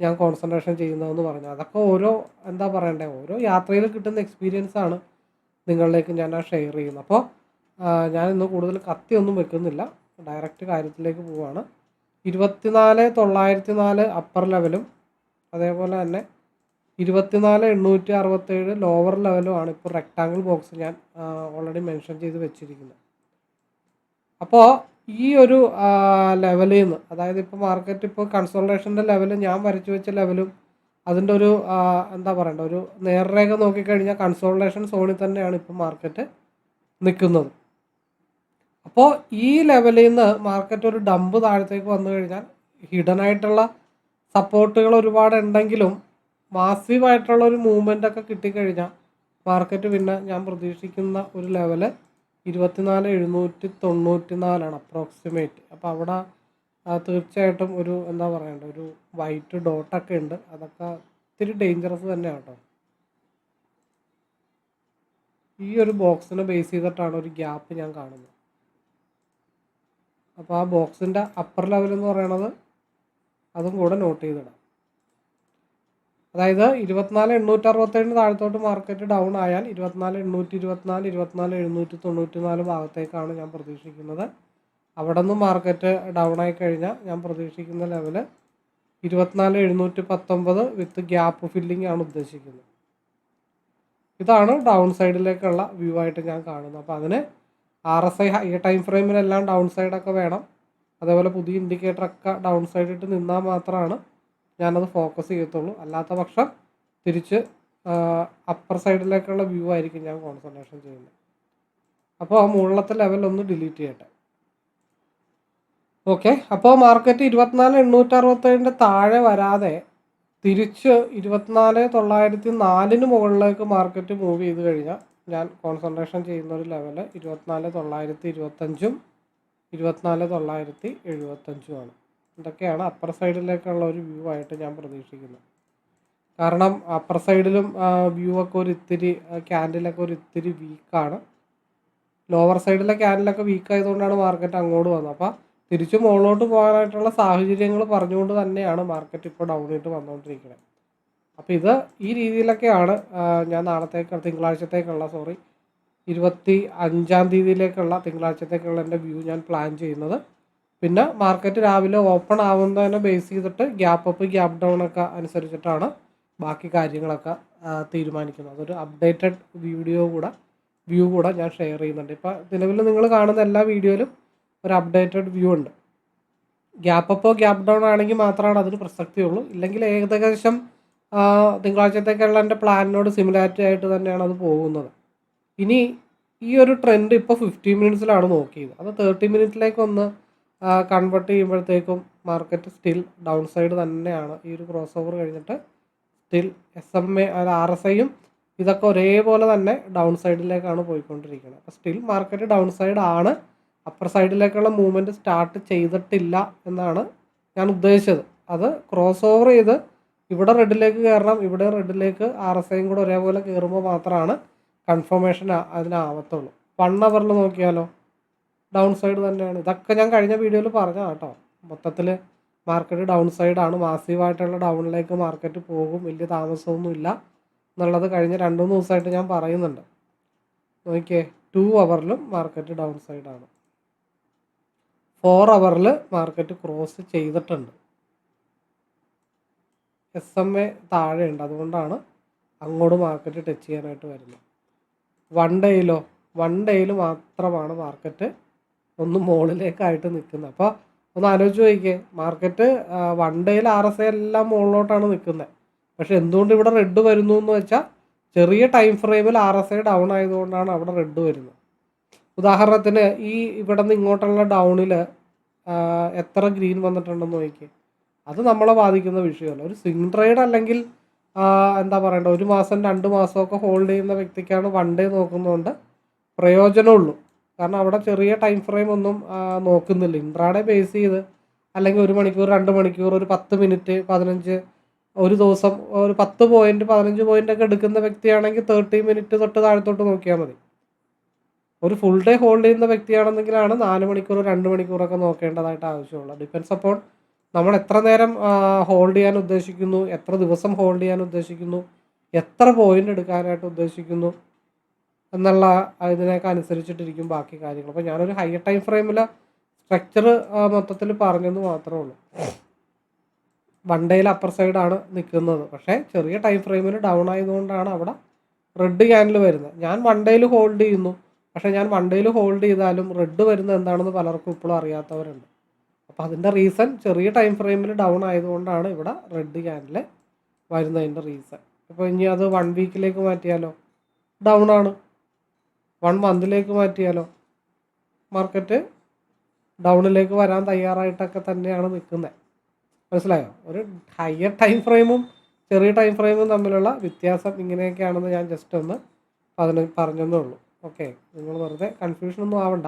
ഞാൻ കോൺസെൻട്രേഷൻ ചെയ്യുന്നതെന്ന് പറഞ്ഞു. അതൊക്കെ ഓരോ എന്താ പറയണ്ടേ ഓരോ യാത്രയിൽ കിട്ടുന്ന എക്സ്പീരിയൻസ് ആണ് നിങ്ങളിലേക്ക് ഞാൻ ആ ഷെയർ ചെയ്യുന്നത്. അപ്പോൾ ഞാൻ ഇന്ന് കൂടുതൽ കത്തിയൊന്നും വെക്കുന്നില്ല. ഡയറക്റ്റ് കാര്യത്തിലേക്ക് പോവുകയാണ് ഇരുപത്തിനാല് തൊള്ളായിരത്തി നാല് അപ്പർ ലെവലും അതേപോലെ തന്നെ ഇരുപത്തിനാല് എണ്ണൂറ്റി അറുപത്തേഴ് ലോവർ ലെവലുമാണ് ഇപ്പോൾ റെക്റ്റാങ്കിൾ ബോക്സ് ഞാൻ ഓൾറെഡി മെൻഷൻ ചെയ്ത് വെച്ചിരിക്കുന്നത്. അപ്പോൾ ഈ ഒരു ലെവലിൽ നിന്ന് അതായത് ഇപ്പോൾ മാർക്കറ്റ് ഇപ്പോൾ കൺസോൾട്ടേഷന്റെ ലെവൽ ഞാൻ വരച്ചു വെച്ച ലെവലും അതിന്റെ ഒരു എന്താ പറയണ്ട ഒരു നേർരേഖ നോക്കിക്കഴിഞ്ഞാൽ കൺസോൾട്ടേഷൻ സോണിൽ തന്നെയാണ് ഇപ്പോൾ മാർക്കറ്റ് നിൽക്കുന്നത് അപ്പോൾ ഈ ലെവലിൽ നിന്ന് മാർക്കറ്റ് ഒരു ഡമ്പ് താഴത്തേക്ക് വന്നു കഴിഞ്ഞാൽ ഹിഡൻ ആയിട്ടുള്ള സപ്പോർട്ടുകൾ ഒരുപാട് ഉണ്ടെങ്കിലും മാസീവായിട്ടുള്ള ഒരു മൂവ്മെന്റ് ഒക്കെ കിട്ടിക്കഴിഞ്ഞാൽ മാർക്കറ്റ് പിന്നെ ഞാൻ പ്രതീക്ഷിക്കുന്ന ഒരു ലെവൽ ഇരുപത്തിനാല് എഴുന്നൂറ്റി തൊണ്ണൂറ്റി നാലാണ് അപ്രോക്സിമേറ്റ് അപ്പോൾ അവിടെ തീർച്ചയായിട്ടും ഒരു എന്താ പറയണ്ട ഒരു വൈറ്റ് ഡോട്ടൊക്കെ ഉണ്ട്. അതൊക്കെ ഇത്തിരി ഡേഞ്ചറസ് തന്നെയാണ് കേട്ടോ. ഈ ഒരു ബോക്സിനെ ബേസ് ചെയ്തിട്ടാണ് ഒരു ഗ്യാപ്പ് ഞാൻ കാണുന്നത്. അപ്പോൾ ആ ബോക്സിന്റെ അപ്പർ ലെവൽ എന്ന് പറയണത് അതും കൂടെ നോട്ട് ചെയ്തിടാം. അതായത് ഇരുപത്തിനാല് എണ്ണൂറ്റി അറുപത്തേഴിന് താഴത്തോട്ട് മാർക്കറ്റ് ഡൗൺ ആയാൽ ഇരുപത്തിനാല് എണ്ണൂറ്റി ഇരുപത്തിനാല് ഇരുപത്തിനാല് എഴുന്നൂറ്റി തൊണ്ണൂറ്റി നാല് ഭാഗത്തേക്കാണ് ഞാൻ പ്രതീക്ഷിക്കുന്നത്. അവിടെ നിന്ന് മാർക്കറ്റ് ഡൗൺ ആയി കഴിഞ്ഞാൽ ഞാൻ പ്രതീക്ഷിക്കുന്ന ലെവൽ ഇരുപത്തിനാല് എഴുന്നൂറ്റി പത്തൊമ്പത് വിത്ത് ഗ്യാപ്പ് ഫില്ലിംഗ് ആണ് ഉദ്ദേശിക്കുന്നത്. ഇതാണ് ഡൗൺ സൈഡിലേക്കുള്ള വ്യൂ ആയിട്ട് ഞാൻ കാണുന്നത്. അപ്പോൾ അതിന് ആർ എസ് ഐ ഈ ടൈം ഫ്രെയിമിലെല്ലാം ഡൗൺ സൈഡൊക്കെ വേണം. അതേപോലെ പുതിയ ഇൻഡിക്കേറ്ററൊക്കെ ഡൗൺ സൈഡിട്ട് നിന്നാൽ മാത്രമാണ് ഞാനത് ഫോക്കസ് ചെയ്യത്തുള്ളൂ. അല്ലാത്ത പക്ഷം തിരിച്ച് അപ്പർ സൈഡിലേക്കുള്ള വ്യൂ ആയിരിക്കും ഞാൻ കോൺസെൻട്രേഷൻ ചെയ്യുന്നത്. അപ്പോൾ ആ മുകളിലത്തെ ലെവൽ ഒന്ന് ഡിലീറ്റ് ചെയ്യട്ടെ. ഓക്കെ അപ്പോൾ മാർക്കറ്റ് ഇരുപത്തിനാല് എണ്ണൂറ്റി അറുപത്തേഴിന്റെ താഴെ വരാതെ തിരിച്ച് ഇരുപത്തിനാല് തൊള്ളായിരത്തി നാലിന് മുകളിലേക്ക് മാർക്കറ്റ് മൂവ് ചെയ്ത് കഴിഞ്ഞാൽ ഞാൻ കോൺസെൻട്രേഷൻ ചെയ്യുന്ന ഒരു ലെവൽ ഇരുപത്തിനാല് തൊള്ളായിരത്തി ഇരുപത്തഞ്ചും ഇരുപത്തിനാല് തൊള്ളായിരത്തി എഴുപത്തഞ്ചുമാണ്. ഇതൊക്കെയാണ് അപ്പർ സൈഡിലേക്കുള്ള ഒരു വ്യൂ ആയിട്ട് ഞാൻ പ്രതീക്ഷിക്കുന്നത്. കാരണം അപ്പർ സൈഡിലും വ്യൂ ഒക്കെ ഒരു ഇത്തിരി ക്യാൻഡിലൊക്കെ ഒരു ഇത്തിരി വീക്കാണ് ലോവർ സൈഡിലെ ക്യാൻഡിലൊക്കെ വീക്ക് ആയതുകൊണ്ടാണ് മാർക്കറ്റ് അങ്ങോട്ട് വന്നത്. അപ്പോൾ തിരിച്ചു മുകളിലോട്ട് പോകാനായിട്ടുള്ള സാഹചര്യങ്ങൾ പറഞ്ഞുകൊണ്ട് തന്നെയാണ് മാർക്കറ്റ് ഇപ്പോൾ ഡൗൺ ആയിട്ട് വന്നുകൊണ്ടിരിക്കുന്നത് അപ്പോൾ ഇത് ഈ രീതിയിലൊക്കെയാണ് ഞാൻ നാളത്തേക്ക് തിങ്കളാഴ്ചത്തേക്കുള്ള സോറി ഇരുപത്തി അഞ്ചാം തീയതിയിലേക്കുള്ള തിങ്കളാഴ്ചത്തേക്കുള്ള എന്റെ വ്യൂ ഞാൻ പ്ലാൻ ചെയ്യുന്നത്. പിന്നെ മാർക്കറ്റ് രാവിലെ ഓപ്പൺ ആവുന്നതിനെ ബേസ് ചെയ്തിട്ട് ഗ്യാപ്പ് അപ്പ് ഗ്യാപ്പ് ഡൗൺ ഒക്കെ അനുസരിച്ചിട്ടാണ് ബാക്കി കാര്യങ്ങളൊക്കെ തീരുമാനിക്കുന്നത്. അതൊരു അപ്ഡേറ്റഡ് വീഡിയോ കൂടെ വ്യൂ കൂടെ ഞാൻ ഷെയർ ചെയ്യുന്നുണ്ട്. ഇപ്പോൾ നിലവിൽ നിങ്ങൾ കാണുന്ന എല്ലാ വീഡിയോയിലും ഒരു അപ്ഡേറ്റഡ് വ്യൂ ഉണ്ട്. ഗ്യാപ്പ് അപ്പോ ഗ്യാപ്പ് ഡൗൺ ആണെങ്കിൽ മാത്രമാണ് അതിന് പ്രസക്തിയുള്ളൂ ഇല്ലെങ്കിൽ ഏകദേശം തിങ്കളാഴ്ചത്തേക്കുള്ള എന്റെ പ്ലാനിനോട് സിമിലാരിറ്റി ആയിട്ട് തന്നെയാണ് അത് പോകുന്നത്. ഇനി ഈ ഒരു ട്രെൻഡ് ഇപ്പോൾ ഫിഫ്റ്റീൻ മിനിറ്റ്സിലാണ് നോക്കിയത്. അത് തേർട്ടി മിനിറ്റിലേക്ക് ഒന്ന് കൺവേർട്ട് ചെയ്യുമ്പോഴത്തേക്കും മാർക്കറ്റ് സ്റ്റിൽ ഡൗൺ സൈഡ് തന്നെയാണ്. ഈ ഒരു ക്രോസ് ഓവർ കഴിഞ്ഞിട്ട് still S M A R S ഐയും ഇതൊക്കെ ഒരേപോലെ തന്നെ ഡൗൺ സൈഡിലേക്കാണ് പോയിക്കൊണ്ടിരിക്കുന്നത്. അപ്പോൾ സ്റ്റിൽ മാർക്കറ്റ് ഡൗൺ സൈഡ് ആണ്. അപ്പർ സൈഡിലേക്കുള്ള മൂവ്മെന്റ് സ്റ്റാർട്ട് ചെയ്തിട്ടില്ല എന്നാണ് ഞാൻ ഉദ്ദേശിച്ചത്. അത് ക്രോസ് ഓവർ ചെയ്ത് ഇവിടെ റെഡിലേക്ക് കയറണം ഇവിടെ റെഡിലേക്ക് ആർ എസ് ഐയും കൂടെ ഒരേപോലെ കയറുമ്പോൾ മാത്രമാണ് കൺഫർമേഷൻ അതിനാവത്തുള്ളൂ. വൺ അവറിൽ നോക്കിയാലോ? ഡൗൺ സൈഡ് തന്നെയാണ്. ഇതൊക്കെ ഞാൻ കഴിഞ്ഞ വീഡിയോയിൽ പറഞ്ഞ കേട്ടോ. മൊത്തത്തിൽ മാർക്കറ്റ് ഡൗൺ സൈഡാണ് മാസീവായിട്ടുള്ള ഡൗണിലേക്ക് മാർക്കറ്റ് പോകും. വലിയ താമസമൊന്നുമില്ല. എന്നുള്ളത് കഴിഞ്ഞ രണ്ട് മൂന്ന് ദിവസമായിട്ട് ഞാൻ പറയുന്നുണ്ട്. നോക്കിയേ ടു അവറിലും മാർക്കറ്റ് ഡൗൺ സൈഡാണ് ഫോർ അവറിൽ മാർക്കറ്റ് ക്രോസ് ചെയ്തിട്ടുണ്ട്. എസ് എം എ താഴെയുണ്ട്. അതുകൊണ്ടാണ് അങ്ങോട്ട് മാർക്കറ്റ് ടച്ച് ചെയ്യാനായിട്ട് വരുന്നത്. വൺ ഡേയിലോ വൺ ഡേയിൽ മാത്രമാണ് മാർക്കറ്റ് ഒന്ന് മുകളിലേക്കായിട്ട് നിൽക്കുന്നത്. അപ്പോൾ ഒന്ന് ആലോചിച്ച് നോക്കിക്കേ. മാർക്കറ്റ് വൺ ഡേയിൽ ആർ എസ് ഐ എല്ലാം മുകളിലോട്ടാണ് നിൽക്കുന്നത്. പക്ഷെ എന്തുകൊണ്ട് ഇവിടെ റെഡ് വരുന്നു എന്ന് വെച്ചാൽ ചെറിയ ടൈം ഫ്രെയിമിൽ ആർ എസ് ഐ ഡൗൺ ആയതുകൊണ്ടാണ് അവിടെ റെഡ് വരുന്നത്. ഉദാഹരണത്തിന് ഈ ഇവിടെ നിന്ന് ഇങ്ങോട്ടുള്ള ഡൗണിൽ എത്ര ഗ്രീൻ വന്നിട്ടുണ്ടെന്ന് നോക്കിയേ അത് നമ്മളെ ബാധിക്കുന്ന വിഷയമല്ല. ഒരു സ്വിംഗ് ട്രേഡ് അല്ലെങ്കിൽ എന്താ പറയണ്ട ഒരു മാസം രണ്ട് മാസമൊക്കെ ഹോൾഡ് ചെയ്യുന്ന വ്യക്തിക്കാണ് വൺ ഡേ നോക്കുന്നതുകൊണ്ട് പ്രയോജനമുള്ളൂ. കാരണം അവിടെ ചെറിയ ടൈം ഫ്രെയിം ഒന്നും നോക്കുന്നില്ല. ഇൻട്രാഡേ ബേസ് ചെയ്ത് അല്ലെങ്കിൽ ഒരു മണിക്കൂർ രണ്ട് മണിക്കൂർ ഒരു പത്ത് മിനിറ്റ് പതിനഞ്ച് ഒരു ദിവസം ഒരു പത്ത് പോയിന്റ് പതിനഞ്ച് പോയിന്റ് ഒക്കെ എടുക്കുന്ന വ്യക്തിയാണെങ്കിൽ തേർട്ടി മിനിറ്റ് തൊട്ട് താഴത്തോട്ട് നോക്കിയാൽ മതി. ഒരു ഫുൾ ഡേ ഹോൾഡ് ചെയ്യുന്ന വ്യക്തിയാണെന്നെങ്കിലാണ് നാല് മണിക്കൂർ രണ്ട് മണിക്കൂറൊക്കെ നോക്കേണ്ടതായിട്ട് ആവശ്യമുള്ളത്. ഡിപ്പെൻസ് അപ്പോൾ നമ്മൾ എത്ര നേരം ഹോൾഡ് ചെയ്യാൻ ഉദ്ദേശിക്കുന്നു എത്ര ദിവസം ഹോൾഡ് ചെയ്യാൻ ഉദ്ദേശിക്കുന്നു എത്ര പോയിന്റ് എടുക്കാനായിട്ട് ഉദ്ദേശിക്കുന്നു എന്നുള്ള ഇതിനൊക്കെ അനുസരിച്ചിട്ടിരിക്കും ബാക്കി കാര്യങ്ങൾ. അപ്പോൾ ഞാനൊരു ഹയർ ടൈം ഫ്രെയിമിൽ സ്ട്രക്ചർ മൊത്തത്തിൽ പറഞ്ഞെന്ന് മാത്രമേ ഉള്ളൂ. വൺ ഡേയിൽ അപ്പർ സൈഡാണ് നിൽക്കുന്നത് പക്ഷേ ചെറിയ ടൈം ഫ്രെയിമിൽ ഡൗൺ ആയതുകൊണ്ടാണ് അവിടെ റെഡ് ക്യാനിൽ വരുന്നത്. ഞാൻ വൺ ഡേയിൽ ഹോൾഡ് ചെയ്യുന്നു. പക്ഷേ ഞാൻ വൺ ഡേയിൽ ഹോൾഡ് ചെയ്താലും റെഡ് വരുന്നത് എന്താണെന്ന് പലർക്കും ഇപ്പോഴും അറിയാത്തവരുണ്ട്. അപ്പോൾ അതിന്റെ റീസൺ ചെറിയ ടൈം ഫ്രെയിമിൽ ഡൗൺ ആയതുകൊണ്ടാണ് ഇവിടെ റെഡ് ക്യാനിൽ വരുന്നതിന്റെ റീസൺ അപ്പോൾ ഇനി അത് വൺ വീക്കിലേക്ക് മാറ്റിയാലോ? ഡൗൺ ആണ്. വൺ മന്തിലേക്ക് മാറ്റിയാലോ? മാർക്കറ്റ് ഡൗണിലേക്ക് വരാൻ തയ്യാറായിട്ടൊക്കെ തന്നെയാണ് നിൽക്കുന്നത്. മനസ്സിലായോ? ഒരു ഹയർ ടൈം ഫ്രെയിമും ചെറിയ ടൈം ഫ്രെയിമും തമ്മിലുള്ള വ്യത്യാസം ഇങ്ങനെയൊക്കെയാണെന്ന് ഞാൻ ജസ്റ്റ് ഒന്ന് പതിന പറഞ്ഞതേ ഉള്ളൂ. ഓക്കെ നിങ്ങൾ വെറുതെ കൺഫ്യൂഷൻ ഒന്നും ആവണ്ട.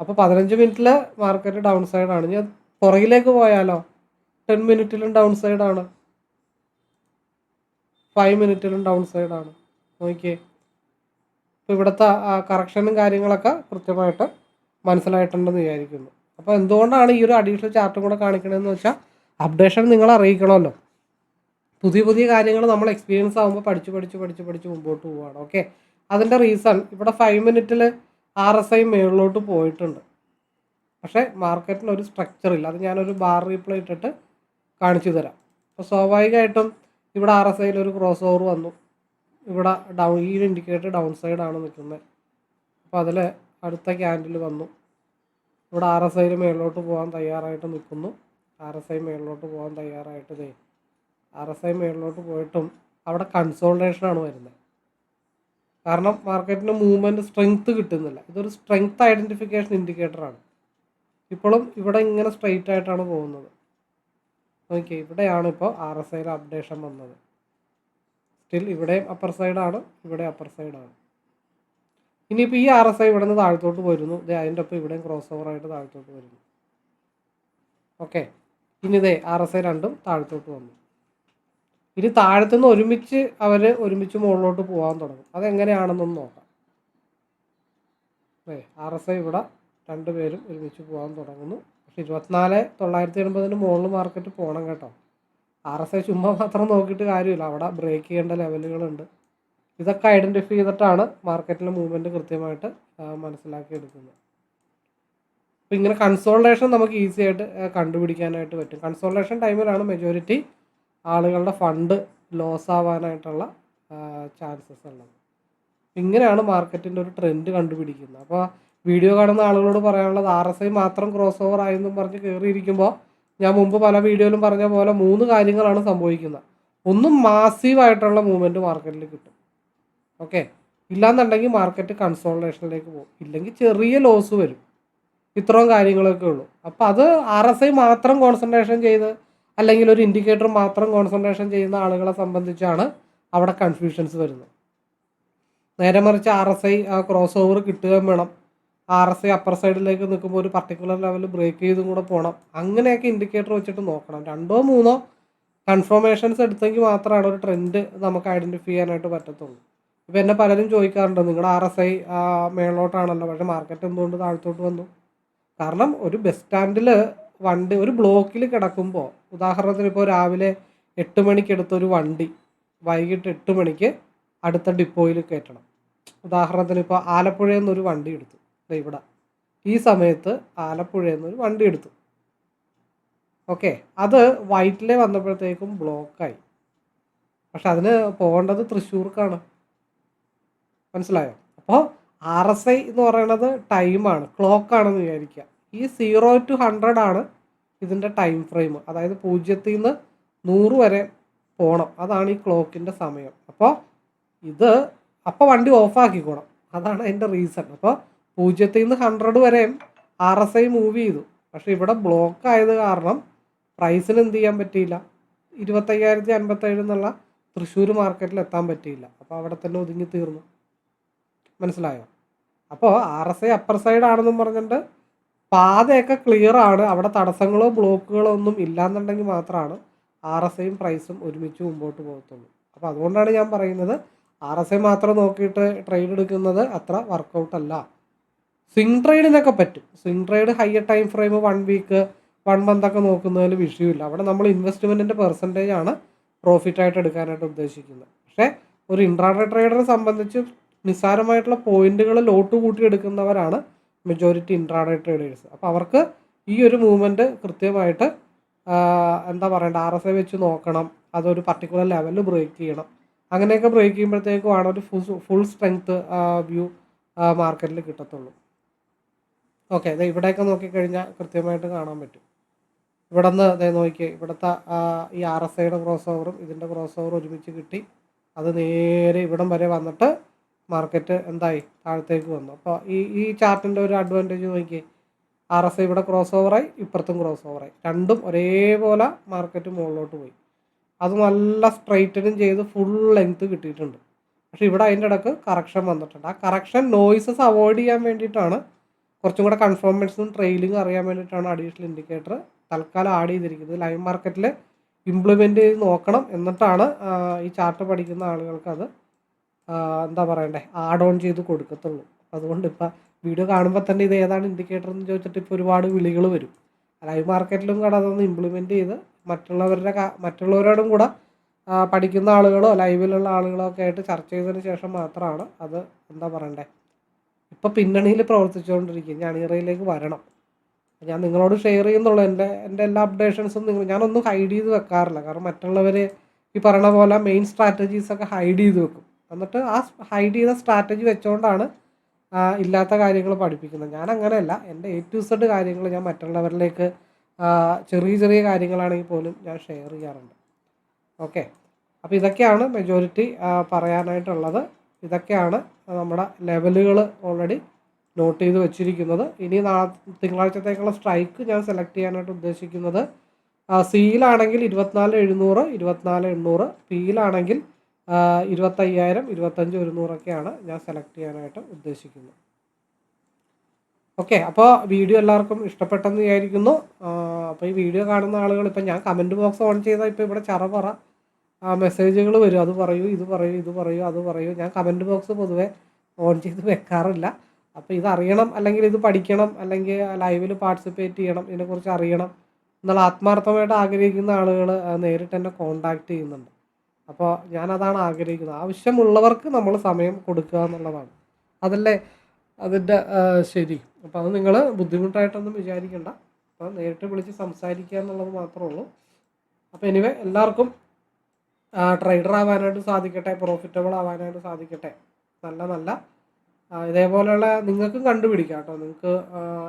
അപ്പോൾ പതിനഞ്ച് മിനിറ്റിൽ മാർക്കറ്റ് ഡൗൺ സൈഡാണ് ഞാൻ പുറകിലേക്ക് പോയാലോ? ടെൻ മിനിറ്റിലും ഡൗൺ സൈഡാണ് ഫൈവ് മിനിറ്റിലും ഡൗൺ സൈഡാണ് നോക്കിയേ. ഇപ്പോൾ ഇവിടുത്തെ കറക്ഷനും കാര്യങ്ങളൊക്കെ കൃത്യമായിട്ട് മനസ്സിലായിട്ടുണ്ടെന്ന് വിചാരിക്കുന്നു. അപ്പോൾ എന്തുകൊണ്ടാണ് ഈ ഒരു അഡീഷണൽ ചാർട്ടും കൂടെ കാണിക്കണമെന്ന് വെച്ചാൽ അപ്ഡേഷൻ നിങ്ങളെ അറിയിക്കണമല്ലോ. പുതിയ പുതിയ കാര്യങ്ങൾ നമ്മൾ എക്സ്പീരിയൻസ് ആകുമ്പോൾ പഠിച്ച് പഠിച്ച് പഠിച്ച് പഠിച്ച് മുമ്പോട്ട് പോവുകയാണ് ഓക്കെ അതിന്റെ റീസൺ ഇവിടെ ഫൈവ് മിനിറ്റിൽ ആർ എസ് ഐ മുകളിലോട്ട് പോയിട്ടുണ്ട്. പക്ഷേ മാർക്കറ്റിന് ഒരു സ്ട്രക്ചർ ഇല്ല. അത് ഞാനൊരു ബാർ റീപ്ലേ ഇട്ടിട്ട് കാണിച്ചു തരാം. അപ്പോൾ സ്വാഭാവികമായിട്ടും ഇവിടെ ആർ എസ് ഐയിൽ ഒരു ക്രോസ് ഓവർ വന്നു. ഇവിടെ ഡൗൺ ഈ ഇൻഡിക്കേറ്റർ ഡൗൺ സൈഡാണ് നിൽക്കുന്നത്. അപ്പോൾ അതിൽ അടുത്ത ക്യാൻഡിൽ വന്നു. ഇവിടെ ആർ എസ് ഐയിൽ മേളിലോട്ട് പോകാൻ തയ്യാറായിട്ട് നിൽക്കുന്നു. ആർ എസ് ഐ മേളിലോട്ട് പോകാൻ തയ്യാറായിട്ട് ദേ ആർ എസ് ഐ മേളിലോട്ട് പോയിട്ടും അവിടെ കൺസോൾട്ടേഷനാണ് വരുന്നത്. കാരണം മാർക്കറ്റിന് മൂവ്മെന്റ് സ്ട്രെങ്ത്ത് കിട്ടുന്നില്ല. ഇതൊരു സ്ട്രെങ്ത്ത് ഐഡന്റിഫിക്കേഷൻ ഇൻഡിക്കേറ്ററാണ് ഇപ്പോഴും ഇവിടെ ഇങ്ങനെ സ്ട്രെയിറ്റ് ആയിട്ടാണ് പോകുന്നത്. ഓക്കെ ഇവിടെയാണ് ഇപ്പോൾ ആർ എസ് ഐയിൽ അപ്ഡേഷൻ വന്നത്. സ്റ്റിൽ ഇവിടെയും അപ്പർ സൈഡാണ് ഇവിടെ അപ്പർ സൈഡാണ് ഇനിയിപ്പോൾ ഈ ആർ എസ് ഐ ഇവിടെ നിന്ന് താഴത്തോട്ട് വരുന്നു ഇതേ അതിന്റെ ഒപ്പം ഇവിടെയും ക്രോസ് ഓവർ ആയിട്ട് താഴത്തോട്ട് വരുന്നു. ഓക്കെ ഇനി ഇതേ ആർ എസ് ഐ രണ്ടും താഴത്തോട്ട് വന്നു. ഇനി താഴത്തുനിന്ന് ഒരുമിച്ച് അവർ ഒരുമിച്ച് മുകളിലോട്ട് പോകാൻ തുടങ്ങും. അതെങ്ങനെയാണെന്നൊന്ന് നോക്കാം. അതെ ആർ എസ് ഐ ഇവിടെ രണ്ടുപേരും ഒരുമിച്ച് പോകാൻ തുടങ്ങുന്നു. പക്ഷെ ഇരുപത്തിനാല് തൊള്ളായിരത്തി എൺപതിന് മുകളിൽ മാർക്കറ്റ് പോകണം കേട്ടോ. ആർ എസ് ഐ ചുമ്മാ മാത്രം നോക്കിയിട്ട് കാര്യമില്ല. അവിടെ ബ്രേക്ക് ചെയ്യേണ്ട ലെവലുകളുണ്ട് ഇതൊക്കെ ഐഡന്റിഫൈ ചെയ്തിട്ടാണ് മാർക്കറ്റിലെ മൂവ്മെന്റ് കൃത്യമായിട്ട് മനസ്സിലാക്കി എടുക്കുന്നത് അപ്പോൾ ഇങ്ങനെ കൺസോൾട്ടേഷൻ നമുക്ക് ഈസി ആയിട്ട് കണ്ടുപിടിക്കാനായിട്ട് പറ്റും. കൺസോൾട്ടേഷൻ ടൈമിലാണ് മെജോറിറ്റി ആളുകളുടെ ഫണ്ട് ലോസ് ആവാനായിട്ടുള്ള ചാൻസസ് ഉള്ളത്. ഇങ്ങനെയാണ് മാർക്കറ്റിന്റെ ഒരു ട്രെൻഡ് കണ്ടുപിടിക്കുന്നത്. അപ്പോൾ വീഡിയോ കാണുന്ന ആളുകളോട് പറയാനുള്ളത് ആർ എസ് ഐ മാത്രം ക്രോസ് ഓവർ ആയെന്നും പറഞ്ഞ് കയറിയിരിക്കുമ്പോൾ ഞാൻ മുമ്പ് പല വീഡിയോയിലും പറഞ്ഞ പോലെ മൂന്ന് കാര്യങ്ങളാണ് സംഭവിക്കുന്നത്. ഒന്നും മാസീവായിട്ടുള്ള മൂവ്മെന്റ് മാർക്കറ്റിൽ കിട്ടും. ഓക്കെ ഇല്ലാന്നുണ്ടെങ്കിൽ മാർക്കറ്റ് കൺസോൾട്ടേഷനിലേക്ക് പോകും. ഇല്ലെങ്കിൽ ചെറിയ ലോസ് വരും. ഇത്രയും കാര്യങ്ങളൊക്കെ ഉള്ളൂ. അപ്പോൾ അത് ആർ എസ് ഐ മാത്രം കോൺസെൻട്രേഷൻ ചെയ്ത് അല്ലെങ്കിൽ ഒരു ഇൻഡിക്കേറ്റർ മാത്രം കോൺസെൻട്രേഷൻ ചെയ്യുന്ന ആളുകളെ സംബന്ധിച്ചാണ് അവിടെ കൺഫ്യൂഷൻസ് വരുന്നത്. നേരെ മറിച്ച് R S I cross over കിട്ടുകയും വേണം. ആർ എസ് ഐ അപ്പർ സൈഡിലേക്ക് നിൽക്കുമ്പോൾ ഒരു പർട്ടിക്കുലർ ലെവൽ ബ്രേക്ക് ചെയ്തും കൂടെ പോകണം അങ്ങനെയൊക്കെ ഇൻഡിക്കേറ്റർ വെച്ചിട്ട് നോക്കണം. രണ്ടോ മൂന്നോ കൺഫർമേഷൻസ് എടുത്തെങ്കിൽ മാത്രമാണ് ഒരു ട്രെൻഡ് നമുക്ക് ഐഡന്റിഫൈ ചെയ്യാനായിട്ട് പറ്റത്തുള്ളൂ. ഇപ്പം എന്നെ പലരും ചോദിക്കാറുണ്ട് നിങ്ങളുടെ ആർ എസ് ഐ മേളോട്ടാണല്ലോ പക്ഷേ മാർക്കറ്റ് എന്തുകൊണ്ട് താഴത്തോട്ട് വന്നു? കാരണം ഒരു ബസ് സ്റ്റാൻഡിൽ വണ്ടി ഒരു ബ്ലോക്കിൽ കിടക്കുമ്പോൾ ഉദാഹരണത്തിന് ഇപ്പോൾ രാവിലെ എട്ട് മണിക്ക് എടുത്ത ഒരു വണ്ടി വൈകിട്ട് എട്ട് മണിക്ക് അടുത്ത ഡിപ്പോയിൽ കയറ്റണം. ഉദാഹരണത്തിന് ഇപ്പോൾ ആലപ്പുഴയിൽ നിന്നൊരു വണ്ടി എടുത്തു. ഇവിടെ. ഈ സമയത്ത് ആലപ്പുഴയിൽ നിന്നൊരു വണ്ടി എടുത്തു. ഓക്കെ അത് വൈറ്റിലെ വന്നപ്പോഴത്തേക്കും ബ്ലോക്കായി. പക്ഷെ അതിന് പോകേണ്ടത് തൃശ്ശൂർക്കാണ്. മനസ്സിലായോ? അപ്പോൾ ആർ എസ് ഐ എന്ന് പറയുന്നത് ടൈമാണ് ക്ലോക്കാണെന്ന് വിചാരിക്കുക. ഈ സീറോ ടു ഹൺഡ്രഡ് ആണ് ഇതിന്റെ ടൈം ഫ്രെയിം. അതായത് പൂജ്യത്തിൽ നിന്ന് നൂറ് വരെ പോകണം അതാണ് ഈ ക്ലോക്കിന്റെ സമയം. അപ്പോൾ ഇത് അപ്പോൾ വണ്ടി ഓഫാക്കിക്കോണം അതാണ് അതിന്റെ റീസൺ. അപ്പോൾ പൂജ്യത്തിൽ നിന്ന് ഹൺഡ്രഡ് വരെയും ആർ എസ് ഐ മൂവ് ചെയ്തു. പക്ഷേ ഇവിടെ ബ്ലോക്ക് ആയത് കാരണം പ്രൈസിന് എന്ത് ചെയ്യാൻ പറ്റിയില്ല. ഇരുപത്തയ്യായിരത്തി അൻപത്തേഴ് എന്നുള്ള തൃശ്ശൂർ മാർക്കറ്റിൽ എത്താൻ പറ്റിയില്ല. അപ്പോൾ അവിടെ തന്നെ ഒതുങ്ങി തീർന്നു. മനസ്സിലായോ? അപ്പോൾ R S I upper side ആണെന്നും പറഞ്ഞിട്ട് പാതയൊക്കെ ക്ലിയർ ആണ്. അവിടെ തടസ്സങ്ങളോ ബ്ലോക്കുകളോ ഒന്നും ഇല്ലാന്നുണ്ടെങ്കിൽ മാത്രമാണ് ആർ എസ് ഐയും പ്രൈസും ഒരുമിച്ച് മുമ്പോട്ട് പോകത്തുള്ളൂ. അപ്പോൾ അതുകൊണ്ടാണ് ഞാൻ പറയുന്നത് ആർ എസ് ഐ മാത്രം നോക്കിയിട്ട് ട്രേഡ് എടുക്കുന്നത് അത്ര വർക്കൗട്ടല്ല സ്വിംഗ് ട്രേഡിനൊക്കെ പറ്റും. Swing trade higher time frame one week one month ഒക്കെ നോക്കുന്നതിൽ വിഷയമില്ല. അവിടെ നമ്മൾ ഇൻവെസ്റ്റ്മെന്റിന്റെ പെർസെന്റേജ് ആണ് പ്രോഫിറ്റായിട്ട് എടുക്കാനായിട്ട് ഉദ്ദേശിക്കുന്നത്. പക്ഷേ ഒരു ഇൻട്രാഡേ ട്രേഡറെ സംബന്ധിച്ച് നിസ്സാരമായിട്ടുള്ള പോയിന്റുകൾ ലോട്ട് കൂട്ടി എടുക്കുന്നവരാണ് മെജോറിറ്റി ഇൻട്രാഡേ ട്രേഡേഴ്സ് അപ്പോൾ അവർക്ക് ഈ ഒരു മൂവ്മെന്റ് കൃത്യമായിട്ട് എന്താ പറയണ്ട ആർ എസ് ഐ വെച്ച് നോക്കണം. അതൊരു പർട്ടിക്കുലർ ലെവലിൽ ബ്രേക്ക് ചെയ്യണം. അങ്ങനെയൊക്കെ ബ്രേക്ക് ചെയ്യുമ്പോഴത്തേക്കുമാണ് ഒരു ഫുൾ ഫുൾ സ്ട്രെങ്ത് വ്യൂ മാർക്കറ്റിൽ കിട്ടത്തുള്ളൂ. ഓക്കെ അതെ ഇവിടെയൊക്കെ നോക്കിക്കഴിഞ്ഞാൽ കൃത്യമായിട്ട് കാണാൻ പറ്റും. ഇവിടെ നിന്ന് അതേ നോക്കിയാൽ ഇവിടുത്തെ ഈ ആർ എസ് ഐയുടെ ക്രോസ് ഓവറും ഇതിന്റെ ക്രോസ് ഓവർ ഒരുമിച്ച് കിട്ടി. അത് നേരെ ഇവിടം വരെ വന്നിട്ട് മാർക്കറ്റ് എന്തായി? താഴത്തേക്ക് വന്നു. അപ്പോൾ ഈ ഈ ചാർട്ടിന്റെ ഒരു അഡ്വാന്റേജ് നോക്കി ആർ എസ് ഐ ഇവിടെ ക്രോസ് ഓവറായി ഇപ്പുറത്തും ക്രോസ് ഓവറായി രണ്ടും ഒരേപോലെ മാർക്കറ്റ് മുകളിലോട്ട് പോയി. അത് നല്ല സ്ട്രൈറ്റനും ചെയ്ത് ഫുൾ ലെങ്ത് കിട്ടിയിട്ടുണ്ട്. പക്ഷേ ഇവിടെ അതിന്റെ ഇടയ്ക്ക് കറക്ഷൻ വന്നിട്ടുണ്ട്. ആ കറക്ഷൻ നോയ്സസ് അവോയ്ഡ് ചെയ്യാൻ വേണ്ടിയിട്ടാണ് കുറച്ചും കൂടെ കൺഫോമൻസും ട്രെയിലിങ്ങും അറിയാൻ വേണ്ടിയിട്ടാണ് അഡീഷണൽ ഇൻഡിക്കേറ്റർ തൽക്കാലം ആഡ് ചെയ്തിരിക്കുന്നത്. ലൈവ് മാർക്കറ്റിൽ ഇംപ്ലിമെന്റ് ചെയ്ത് നോക്കണം എന്നിട്ടാണ് ഈ ചാർട്ട് പഠിക്കുന്ന ആളുകൾക്ക് അത് എന്താ പറയണ്ടേ ആഡ് ഓൺ ചെയ്ത് കൊടുക്കത്തുള്ളൂ. അതുകൊണ്ട് ഇപ്പം വീഡിയോ കാണുമ്പോൾ തന്നെ ഇത് ഏതാണ് ഇൻഡിക്കേറ്റർ എന്ന് ചോദിച്ചിട്ട് ഇപ്പോൾ ഒരുപാട് വിളികൾ വരും. ലൈവ് മാർക്കറ്റിലും കൂടെ അതൊന്ന് ഇംപ്ലിമെന്റ് ചെയ്ത് മറ്റുള്ളവരുടെ മറ്റുള്ളവരോടും കൂടെ പഠിക്കുന്ന ആളുകളോ ലൈവിലുള്ള ആളുകളോ ഒക്കെ ആയിട്ട് ചർച്ച ചെയ്തതിന് ശേഷം മാത്രമാണ് അത് എന്താ പറയണ്ടേ ഇപ്പോൾ പിന്നണിയിൽ പ്രവർത്തിച്ചുകൊണ്ടിരിക്കും ഞാൻ അണിയറയിലേക്ക് വരണം. ഞാൻ നിങ്ങളോട് ഷെയർ ചെയ്യുന്നുള്ളൂ. എന്റെ എന്റെ എല്ലാ അപ്ഡേഷൻസും നിങ്ങൾ ഞാനൊന്നും ഹൈഡ് ചെയ്ത് വെക്കാറില്ല. കാരണം മറ്റുള്ളവർ ഈ പറയണ പോലെ മെയിൻ സ്ട്രാറ്റജീസ് ഒക്കെ ഹൈഡ് ചെയ്ത് വെക്കും. എന്നിട്ട് ആ ഹൈഡ് ചെയ്ത സ്ട്രാറ്റജി വെച്ചുകൊണ്ടാണ് ഇല്ലാത്ത കാര്യങ്ങൾ പഠിപ്പിക്കുന്നത്. ഞാൻ അങ്ങനെയല്ല എന്റെ എ ടു സെഡ് കാര്യങ്ങൾ ഞാൻ മറ്റുള്ളവരിലേക്ക് ചെറിയ ചെറിയ കാര്യങ്ങളാണെങ്കിൽ പോലും ഞാൻ ഷെയർ ചെയ്യാറുണ്ട്. ഓക്കെ അപ്പോൾ ഇതൊക്കെയാണ് മെജോറിറ്റി പറയാനായിട്ടുള്ളത്. ഇതൊക്കെയാണ് നമ്മുടെ ലെവലുകൾ ഓൾറെഡി നോട്ട് ചെയ്ത് വെച്ചിരിക്കുന്നത്. ഇനി നാളെ തിങ്കളാഴ്ചത്തേക്കുള്ള സ്ട്രൈക്ക് ഞാൻ സെലക്ട് ചെയ്യാനായിട്ട് ഉദ്ദേശിക്കുന്നത്. സിയിലാണെങ്കിൽ ഇരുപത്തിനാല് എഴുന്നൂറ് ഇരുപത്തിനാല് എണ്ണൂറ് പിയിലാണെങ്കിൽ ഇരുപത്തയ്യായിരം ഇരുപത്തഞ്ച് ഒരുന്നൂറൊക്കെയാണ് ഞാൻ സെലക്ട് ചെയ്യാനായിട്ട് ഉദ്ദേശിക്കുന്നത്. ഓക്കെ അപ്പോൾ വീഡിയോ എല്ലാവർക്കും ഇഷ്ടപ്പെട്ടെന്ന് വിചാരിക്കുന്നു. അപ്പോൾ ഈ വീഡിയോ കാണുന്ന ആളുകൾ ഇപ്പം ഞാൻ കമന്റ് ബോക്സ് ഓൺ ചെയ്താൽ ഇപ്പോൾ ഇവിടെ ചറപറ മെസ്സേജുകൾ വരും. അത് പറയൂ ഇത് പറയൂ ഇത് പറയൂ അത് പറയൂ. ഞാൻ കമന്റ് ബോക്സ് പൊതുവേ ഓൺ ചെയ്ത് വെക്കാറില്ല. അപ്പോൾ ഇത് അറിയണം അല്ലെങ്കിൽ ഇത് പഠിക്കണം അല്ലെങ്കിൽ ലൈവിൽ പാർട്ടിസിപ്പേറ്റ് ചെയ്യണം ഇതിനെക്കുറിച്ച് അറിയണം എന്നുള്ള ആത്മാർത്ഥമായിട്ട് ആഗ്രഹിക്കുന്ന ആളുകൾ നേരിട്ട് എന്നെ കോണ്ടാക്ട് ചെയ്യുന്നുണ്ട്. അപ്പോൾ ഞാനതാണ് ആഗ്രഹിക്കുന്നത്. ആവശ്യമുള്ളവർക്ക് നമ്മൾ സമയം കൊടുക്കുക എന്നുള്ളതാണ്. അതല്ലേ? അതിന്റെ ശരി. അപ്പോൾ അത് നിങ്ങൾ ബുദ്ധിമുട്ടായിട്ടൊന്നും വിചാരിക്കണ്ട. അപ്പോൾ നേരിട്ട് വിളിച്ച് സംസാരിക്കുക എന്നുള്ളത് മാത്രമേ ഉള്ളൂ. അപ്പോൾ എനിവേ എല്ലാവർക്കും ട്രേഡർ ആവാനായിട്ട് സാധിക്കട്ടെ പ്രോഫിറ്റബിൾ ആവാനായിട്ട് സാധിക്കട്ടെ. നല്ല നല്ല. ഇതേപോലെയുള്ള നിങ്ങൾക്കും കണ്ടുപിടിക്കാം കേട്ടോ. നിങ്ങൾക്ക്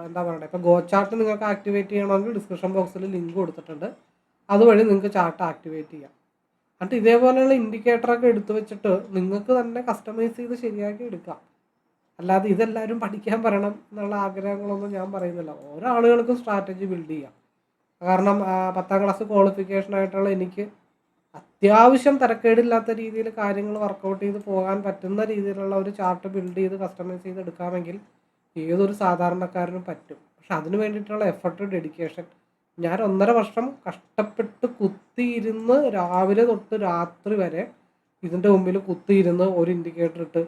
എന്താ പറയണ്ടത് ഇപ്പോൾ ഗോ ചാർട്ട് നിങ്ങൾക്ക് ആക്ടിവേറ്റ് ചെയ്യണമെങ്കിൽ ഡിസ്ക്രിപ്ഷൻ ബോക്സിൽ ലിങ്ക് കൊടുത്തിട്ടുണ്ട്. അതുവഴി നിങ്ങൾക്ക് ചാർട്ട് ആക്ടിവേറ്റ് ചെയ്യാം. എന്നിട്ട് ഇതേപോലെയുള്ള ഇൻഡിക്കേറ്ററൊക്കെ എടുത്തു വെച്ചിട്ട് നിങ്ങൾക്ക് തന്നെ കസ്റ്റമൈസ് ചെയ്ത് ശരിയാക്കി എടുക്കാം. അല്ലാതെ ഇതെല്ലാവരും പഠിക്കാൻ പറയണം എന്നുള്ള ആഗ്രഹങ്ങളൊന്നും ഞാൻ പറയുന്നില്ല. ഓരോ ആളുകൾക്കും സ്ട്രാറ്റജി ബിൽഡ് ചെയ്യാം. കാരണം പത്താം ക്ലാസ് ക്വാളിഫിക്കേഷൻ ആയിട്ടുള്ള എനിക്ക് അത്യാവശ്യം തരക്കേടില്ലാത്ത രീതിയിൽ കാര്യങ്ങൾ വർക്കൗട്ട് ചെയ്ത് പോകാൻ പറ്റുന്ന രീതിയിലുള്ള ഒരു ചാർട്ട് ബിൽഡ് ചെയ്ത് കസ്റ്റമൈസ് ചെയ്ത് എടുക്കാമെങ്കിൽ ഏതൊരു സാധാരണക്കാരനും പറ്റും. പക്ഷെ അതിന് വേണ്ടിയിട്ടുള്ള എഫർട്ട് ഡെഡിക്കേഷൻ ഞാൻ ഒന്നര വർഷം കഷ്ടപ്പെട്ട് കുത്തിയിരുന്ന് രാവിലെ തൊട്ട് രാത്രി വരെ ഇതിന്റെ മുമ്പിൽ കുത്തിയിരുന്ന് ഒരു ഇൻഡിക്കേറ്റർ ഇട്ട്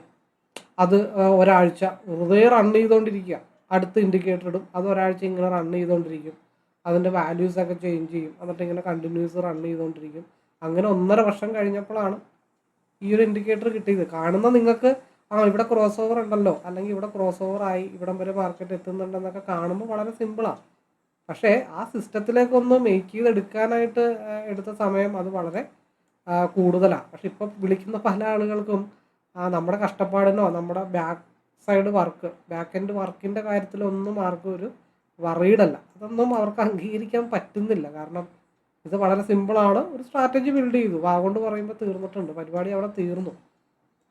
അത് ഒരാഴ്ച വെറുതെ റൺ ചെയ്തുകൊണ്ടിരിക്കുക അടുത്ത ഇൻഡിക്കേറ്റർ ഇടും. അത് ഒരാഴ്ച ഇങ്ങനെ റൺ ചെയ്തുകൊണ്ടിരിക്കും അതിന്റെ വാല്യൂസ് ഒക്കെ ചേഞ്ച് ചെയ്യും. എന്നിട്ട് ഇങ്ങനെ കണ്ടിന്യൂസ് റൺ ചെയ്തുകൊണ്ടിരിക്കും അങ്ങനെ ഒന്നര വർഷം കഴിഞ്ഞപ്പോഴാണ് ഈ ഒരു ഇൻഡിക്കേറ്റർ കിട്ടിയത്. കാണുന്ന നിങ്ങൾക്ക് ആ ഇവിടെ ക്രോസ് ഓവർ ഉണ്ടല്ലോ അല്ലെങ്കിൽ ഇവിടെ ക്രോസ് ഓവർ ആയി ഇവിടം വരെ മാർക്കറ്റ് എത്തുന്നുണ്ടെന്നൊക്കെ കാണുമ്പോൾ വളരെ സിമ്പിളാണ് പക്ഷേ ആ സിസ്റ്റത്തിലേക്കൊന്ന് മേക്ക് ചെയ്തെടുക്കാനായിട്ട് എടുത്ത സമയം അത് വളരെ കൂടുതലാണ് പക്ഷെ ഇപ്പോൾ വിളിക്കുന്ന പല ആളുകൾക്കും നമ്മുടെ കഷ്ടപ്പാടിനോ നമ്മുടെ back side work back end വർക്കിന്റെ കാര്യത്തിലൊന്നും ആർക്കും ഒരു വറീഡല്ല അതൊന്നും അവർക്ക് അംഗീകരിക്കാൻ പറ്റുന്നില്ല. കാരണം ഇത് വളരെ സിമ്പിളാണ് ഒരു സ്ട്രാറ്റജി ബിൽഡ് ചെയ്തു. വാ കൊണ്ട് പറയുമ്പോൾ തീർന്നിട്ടുണ്ട്. പരിപാടി അവിടെ തീർന്നു.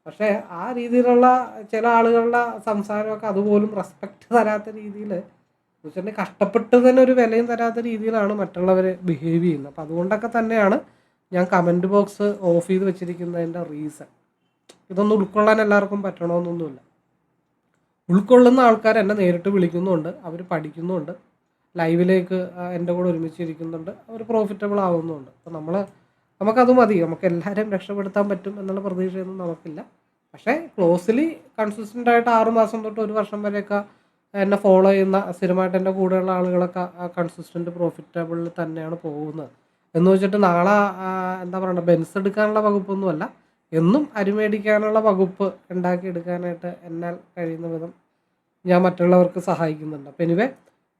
പക്ഷേ ആ രീതിയിലുള്ള ചില ആളുകളുടെ സംസാരമൊക്കെ അതുപോലും റെസ്പെക്റ്റ് തരാത്ത രീതിയിൽ വെച്ചിട്ടുണ്ടെങ്കിൽ കഷ്ടപ്പെട്ട് തന്നെ ഒരു വിലയും തരാത്ത രീതിയിലാണ് മറ്റുള്ളവർ ബിഹേവ് ചെയ്യുന്നത്. അപ്പം അതുകൊണ്ടൊക്കെ തന്നെയാണ് ഞാൻ കമന്റ് ബോക്സ് ഓഫ് ചെയ്ത് വെച്ചിരിക്കുന്നതിന്റെ റീസൺ ഇതൊന്നും ഉൾക്കൊള്ളാൻ എല്ലാവർക്കും പറ്റണമെന്നൊന്നുമില്ല ഉൾക്കൊള്ളുന്ന ആൾക്കാർ എന്നെ നേരിട്ട് വിളിക്കുന്നുണ്ട്. അവർ പഠിക്കുന്നുണ്ട്. ലൈവിലേക്ക് എന്റെ കൂടെ ഒരുമിച്ചിരിക്കുന്നുണ്ട് അവർ പ്രോഫിറ്റബിൾ ആവുന്നുണ്ട്. അപ്പോൾ നമ്മൾ നമുക്കത് മതി. നമുക്ക് എല്ലാവരെയും രക്ഷപ്പെടുത്താൻ പറ്റും എന്നുള്ള പ്രതീക്ഷയൊന്നും നമുക്കില്ല. പക്ഷേ ക്ലോസ്ലി കൺസിസ്റ്റന്റ് ആയിട്ട് ആറ് മാസം തൊട്ട് ഒരു വർഷം വരെയൊക്കെ എന്നെ ഫോളോ ചെയ്യുന്ന സ്ഥിരമായിട്ട് എന്റെ കൂടെയുള്ള ആളുകളൊക്കെ കൺസിസ്റ്റന്റ് പ്രോഫിറ്റബിളിൽ തന്നെയാണ് പോകുന്നത്. എന്ന് വെച്ചിട്ട് നാളെ എന്താ പറയുക ബെൻസ് എടുക്കാനുള്ള വകുപ്പൊന്നുമല്ല എന്നും അരിമേടിക്കാനുള്ള വകുപ്പ് ഉണ്ടാക്കിയെടുക്കാനായിട്ട് എന്നാൽ കഴിയുന്ന വിധം ഞാൻ മറ്റുള്ളവർക്ക് സഹായിക്കുന്നുണ്ട്. അപ്പം എനിവേ